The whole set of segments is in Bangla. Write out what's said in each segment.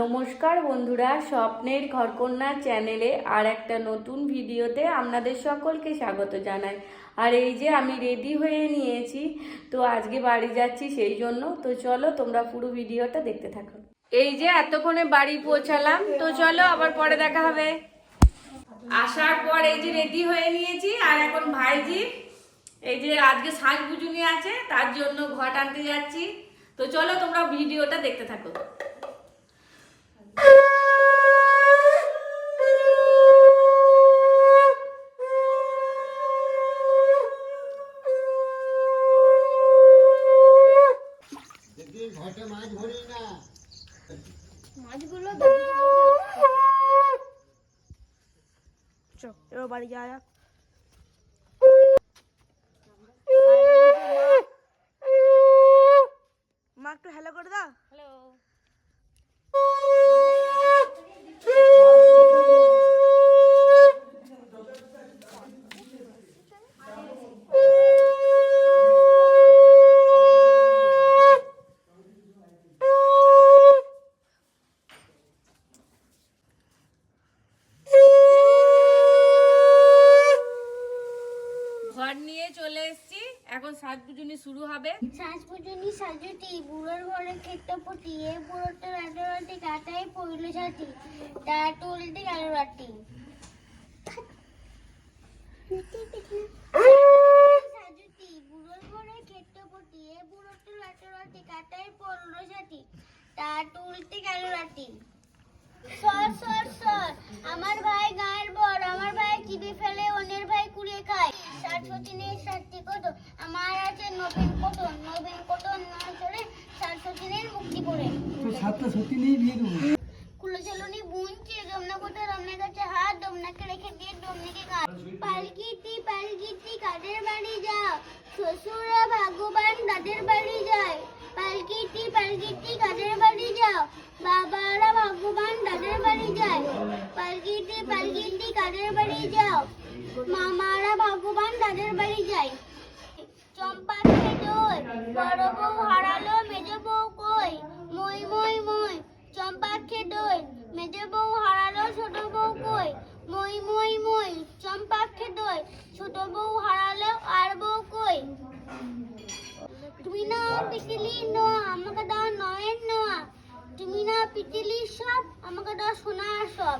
নমস্কার বন্ধুরা, স্বপ্নের ঘরকন্যা চ্যানেলে আর একটা নতুন ভিডিওতে আপনাদের সকলকে স্বাগত জানাই। আর এই যে আমি রেডি হয়ে নিয়েছি, তো আজকে বাড়ি যাচ্ছি সেই জন্য। তো চলো তোমরা পুরো ভিডিওটা দেখতে থাকো। এই যে এতক্ষণে বাড়ি পৌঁছালাম, তো চলো আবার পরে দেখা হবে। আসার পর এই যে রেডি হয়ে নিয়েছি, আর এখন ভাইজি এই যে আজকে সাজ পুজুনি আছে, তার জন্য ঘট আনতে যাচ্ছি। তো চলো তোমরা ভিডিওটা দেখতে থাকো দেখি ঘটে মাছ ভরি না। মাছগুলো চল এবার বাড়ি যাওয়া যাক। মা একটু হ্যালো করে দাও। হ্যালো চলে এখন সাজ পুজুনি শুরু হবে। শ্বাস পুজনি সাজুটি বুড়োর ঘরে পটি এ বুড়োটা রাজরাটি কাটাই পইল ছাটি টাটু উল্টে গেল রাটি সাজুটি বুড়োর ঘরে এ বুড়োটা ছাটি টাটু উল্টে গেল রাটি সর সর সর, আমার ভাই গায়ের বর সাতটা সত্যি নেই বিয়ে দেবো কুলো চালনি বুনছে দমনা কোটা রমনা কাছে হাত দমনাকে রেখে দিয়ে দমনাকে কাট পালকিটি পালকিটি কাদের বাড়ি যাও শ্বশুরা ভাগ্যবান তাদের বাড়ি যায় পালকিটি পালকিটি কাদের বাড়ি যাও বাবারা ভাগ্যবান তাদের বাড়ি যায় পালকিটি পালকিটি কাদের বাড়ি যাও মামারা ভাগ্যবান তাদের বাড়ি যায় চম্পা খেদোয় বড় চম্পা খেদোয় মেজ বউ হারালো, ছোট বউ কই? মই মই মই চম্পা খেদোয় ছোট বউ হারালো, আর বউ কই? তুমি না পিটিলি নোয়া, আমাকে দাও নয়ের নোয়া। তুমি না পিটিলি সব, আমাকে দাও সোনার সব।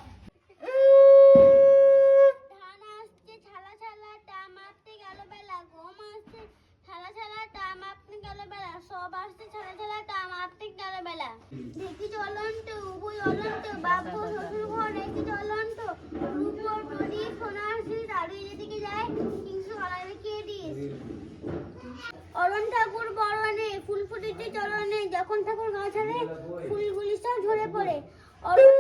ধান আসছে, ছালা ছালা তা মাপতে গেল বেলা। গম আসছে, ছালা ছালা তা মাপতে গেল বেলা। সব আসছে, ছালা ছালা তা মাপতে গেল বেলা। দেখি চলন্ত যায়, কিন্তু গলা দেখিয়ে দিস। অরণ ঠাকুর বরণে ফুল ফুটেছে চরণে, যখন ঠাকুর গাছ ছাড়ে ফুলগুলি সব ঝরে পড়ে। অরণ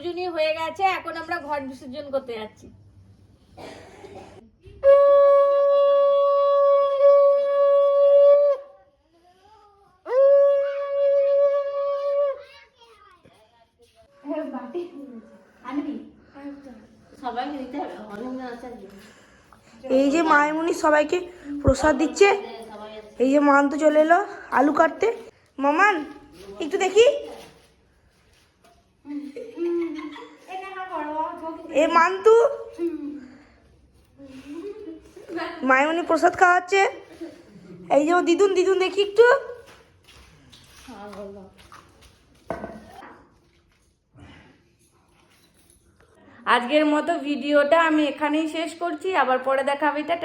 পুজুনি হয়ে গেছে এখন আমরা ঘট বিসর্জন করতে যাচ্ছি। আছে এই যে মায়মুনি সবাইকে প্রসাদ দিচ্ছে এই যে মান তো চলে এলো আলু কাটতে। মামান একটু দেখি। এ মান্তু। মায়মুনি প্রসাদ খাওয়াচ্ছে। এই যে দিদুন দিদুন দেখি একটু। আজকের মতো ভিডিওটা আমি এখানেই শেষ করছি। আবার পরে দেখাবে এটা